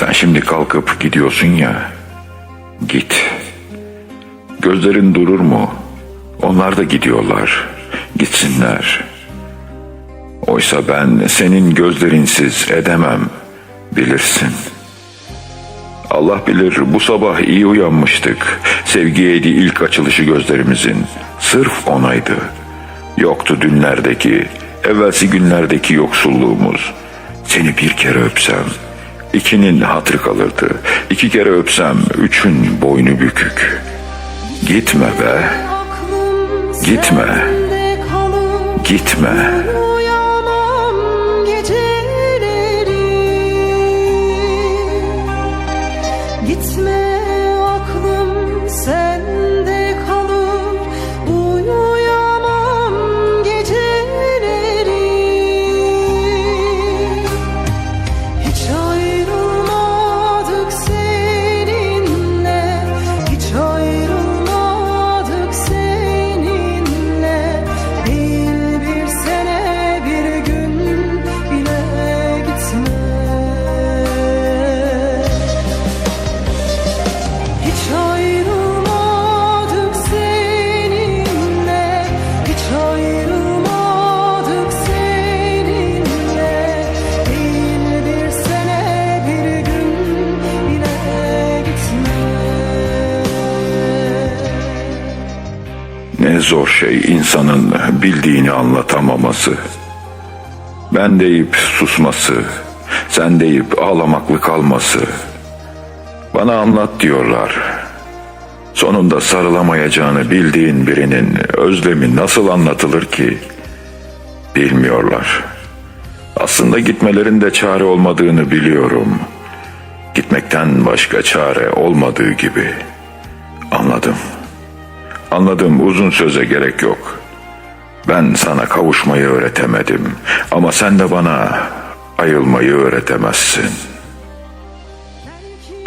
Sen şimdi kalkıp gidiyorsun ya. Git. Gözlerin durur mu? Onlar da gidiyorlar. Gitsinler. Oysa ben senin gözlerinsiz edemem. Bilirsin. Allah bilir bu sabah iyi uyanmıştık. Sevgiyeydi ilk açılışı gözlerimizin. Sırf onaydı. Yoktu dünlerdeki, evvelsi günlerdeki yoksulluğumuz. Seni bir kere öpsem, ikinin hatırı kalırdı. İki kere öpsem, üçün boynu bükük. Gitme be, Gitme. gitme. Gitme Ne zor şey insanın bildiğini anlatamaması. Ben deyip susması, sen deyip ağlamaklı kalması. Bana anlat diyorlar. Sonunda sarılamayacağını bildiğin birinin özlemi nasıl anlatılır ki? Bilmiyorlar. Aslında gitmelerinde çare olmadığını biliyorum. Gitmekten başka çare olmadığı gibi. Anladım. Anladım uzun söze gerek yok. Ben sana kavuşmayı öğretemedim ama sen de bana ayrılmayı öğretemezsin.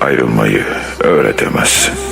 Ayrılmayı öğretemezsin.